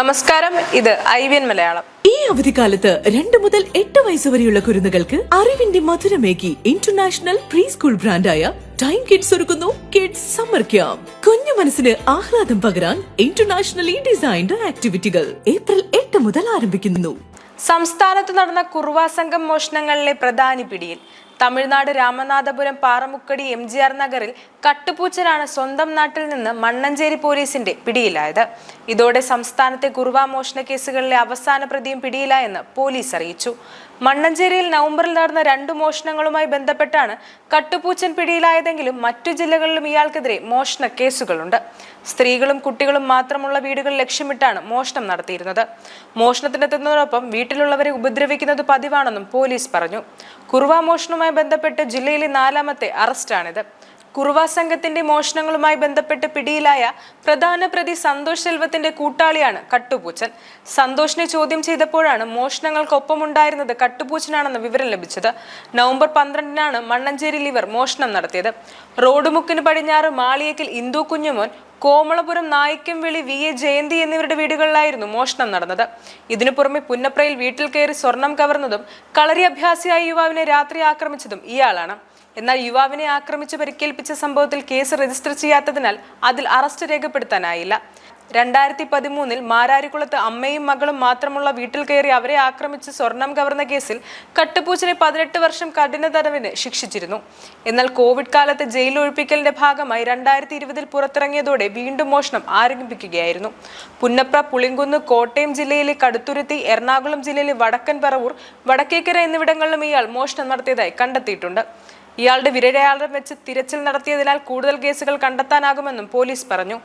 നമസ്കാരം ഇത് ഐവിയൻ മലയാളം. ഈ അവധിക്കാലത്ത് രണ്ട് മുതൽ എട്ട് വയസ്സ് വരെയുള്ള കുരുന്നുകൾക്ക് അറിവിന്റെ മധുരമേകി ഇന്റർനാഷണൽ പ്രീ സ്കൂൾ ബ്രാൻഡായ ടൈം കിഡ്സ് ഒരുക്കുന്നു കിഡ്സ് സമ്മർ ക്യാമ്പ് കുഞ്ഞു മനസ്സിന് ആഹ്ലാദം പകരാൻ ഇന്റർനാഷണലി ഡിസൈൻഡ് ആക്ടിവിറ്റികൾ ഏപ്രിൽ എട്ട് മുതൽ ആരംഭിക്കുന്നു. സംസ്ഥാനത്ത് നടന്ന കുറുവാ സംഘം മോഷണങ്ങളിലെ പ്രധാനി പിടിയിൽ Tamil Nadu Ramanathapuram Paramukkadi M G R നഗറിൽ കട്ടുപൂച്ചനാണ് സ്വന്തം നാട്ടിൽ നിന്ന് മണ്ണഞ്ചേരി പോലീസിന്റെ പിടിയിലായത്. ഇതോടെ സംസ്ഥാനത്തെ കുറുവാ മോഷണ കേസുകളിലെ അവസാന പ്രതിയും പിടിയിലായെന്ന് പോലീസ് അറിയിച്ചു. മണ്ണഞ്ചേരിയിൽ നവംബറിൽ നടന്ന രണ്ടു മോഷണങ്ങളുമായി ബന്ധപ്പെട്ടാണ് കട്ടുപൂച്ചൻ പിടിയിലായതെങ്കിലും മറ്റു ജില്ലകളിലും ഇയാൾക്കെതിരെ മോഷണ കേസുകളുണ്ട്. സ്ത്രീകളും കുട്ടികളും മാത്രമുള്ള വീടുകൾ ലക്ഷ്യമിട്ടാണ് മോഷണം നടത്തിയിരുന്നത്. മോഷണത്തിനെത്തുന്നതോടൊപ്പം വീട്ടിലുള്ളവരെ ഉപദ്രവിക്കുന്നത് പതിവാണെന്നും പോലീസ് പറഞ്ഞു. കുറുവ മോഷണവുമായി ബന്ധപ്പെട്ട് ജില്ലയിലെ നാലാമത്തെ അറസ്റ്റാണിത്. കുറുവ സംഘത്തിന്റെ മോഷണങ്ങളുമായി ബന്ധപ്പെട്ട് പിടിയിലായ പ്രധാന പ്രതി സന്തോഷ് സെൽവത്തിന്റെ കൂട്ടാളിയാണ് കട്ടുപൂച്ചൻ. സന്തോഷിനെ ചോദ്യം ചെയ്തപ്പോഴാണ് മോഷണങ്ങൾക്കൊപ്പമുണ്ടായിരുന്നത് കട്ടുപൂച്ചനാണെന്ന് വിവരം ലഭിച്ചത്. നവംബർ പന്ത്രണ്ടിനാണ് മണ്ണഞ്ചേരി ഇവർ മോഷണം നടത്തിയത്. റോഡ് മുക്കിന് പടിഞ്ഞാറ് മാളിയക്കിൽ ഇന്ദു കുഞ്ഞുമോൻ കോമളപുരം നായിക്കംവിളി വി എ ജയന്തി എന്നിവരുടെ വീടുകളിലായിരുന്നു മോഷണം നടന്നത്. ഇതിനു പുറമെ പുന്നപ്രയിൽ വീട്ടിൽ കയറി സ്വർണം കവർന്നതും കളരി അഭ്യാസിയായ യുവാവിനെ രാത്രി ആക്രമിച്ചതും ഇയാളാണ്. എന്നാൽ യുവാവിനെ ആക്രമിച്ച് പരിക്കേൽപ്പിച്ച സംഭവത്തിൽ കേസ് രജിസ്റ്റർ ചെയ്യാത്തതിനാൽ അതിൽ അറസ്റ്റ് രേഖപ്പെടുത്താനായില്ല. രണ്ടായിരത്തി പതിമൂന്നിൽ മാരാരിക്കുളത്ത് അമ്മയും മകളും മാത്രമുള്ള വീട്ടിൽ കയറി അവരെ ആക്രമിച്ച് സ്വർണം കവർന്ന കേസിൽ കട്ടുപൂച്ചിനെ പതിനെട്ട് വർഷം കഠിന തടവിന് ശിക്ഷിച്ചിരുന്നു. എന്നാൽ കോവിഡ് കാലത്ത് ജയിൽ ഒഴിപ്പിക്കലിന്റെ ഭാഗമായി രണ്ടായിരത്തി ഇരുപതിൽ പുറത്തിറങ്ങിയതോടെ വീണ്ടും മോഷണം ആരംഭിക്കുകയായിരുന്നു പുന്നപ്ര പുളിങ്കുന്ന് കോട്ടയം ജില്ലയിലെ കടുത്തുരുത്തി എറണാകുളം ജില്ലയിലെ വടക്കൻ പറവൂർ വടക്കേക്കര എന്നിവിടങ്ങളിലും ഇയാൾ മോഷണം നടത്തിയതായി കണ്ടെത്തിയിട്ടുണ്ട്. ഇയാളുടെ വിരരയാളം വെച്ച് തിരച്ചിൽ നടത്തിയതിനാൽ കൂടുതൽ കേസുകൾ കണ്ടെത്താനാകുമെന്നും പോലീസ് പറഞ്ഞു.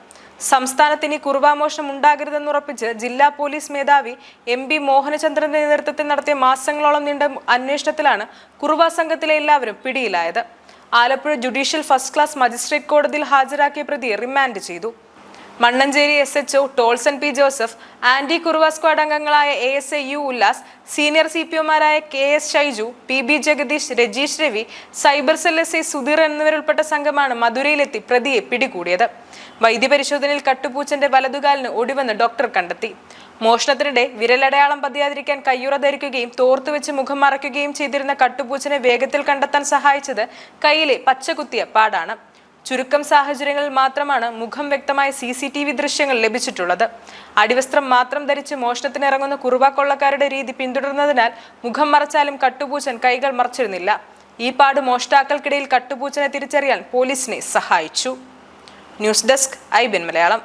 സംസ്ഥാനത്ത് ഇനി കുറുവാമോഷണം ഉണ്ടാകരുതെന്നുറപ്പിച്ച് ജില്ലാ പോലീസ് മേധാവി എം പി മോഹനചന്ദ്രന്റെ നേതൃത്വത്തിൽ നടത്തിയ മാസങ്ങളോളം നീണ്ട അന്വേഷണത്തിലാണ് കുറുവാ സംഘത്തിലെ എല്ലാവരും പിടിയിലായത്. Alappuzha judicial first class magistrate കോടതിയിൽ ഹാജരാക്കിയ പ്രതിയെ റിമാൻഡ് ചെയ്തു. Mannancherry S H O Tolson P Joseph anti Kuruva squad അംഗങ്ങളായ A S A U Ullas senior C P ഒമാരായ K S Shaiju P B Jagadish Rajeesh Ravi cyber cell S I Sudheer എന്നിവരുൾപ്പെട്ട സംഘമാണ് മധുരയിലെത്തി പ്രതിയെ പിടികൂടിയത്. വൈദ്യപരിശോധനയിൽ കട്ടുപൂച്ചന്റെ വലതുകാലിന് ഒടിവെന്ന് doctor കണ്ടെത്തി. മോഷണത്തിനിടെ വിരലടയാളം പതിയാതിരിക്കാൻ കയ്യുറ ധരിക്കുകയും തോർത്തുവെച്ച് മുഖം മറയ്ക്കുകയും ചെയ്തിരുന്ന കട്ടുപൂച്ചനെ വേഗത്തിൽ കണ്ടെത്താൻ സഹായിച്ചത് കയ്യിലെ പച്ചകുത്തിയ പാടാണ്. ചുരുക്കം സാഹചര്യങ്ങളിൽ മാത്രമാണ് മുഖം വ്യക്തമായ സി സി ടി വി ദൃശ്യങ്ങൾ ലഭിച്ചിട്ടുള്ളത്. അടിവസ്ത്രം മാത്രം ധരിച്ച് മോഷണത്തിനിറങ്ങുന്ന കുറുവ കൊള്ളക്കാരുടെ രീതി പിന്തുടർന്നതിനാൽ മുഖം മറച്ചാലും കട്ടുപൂച്ചൻ കൈകൾ മറച്ചിരുന്നില്ല. ഈ പാട് മോഷ്ടാക്കൾക്കിടയിൽ കട്ടുപൂച്ചനെ തിരിച്ചറിയാൻ പോലീസിനെ സഹായിച്ചു. ന്യൂസ് ഡെസ്ക് ഐ ബിൻ മലയാളം.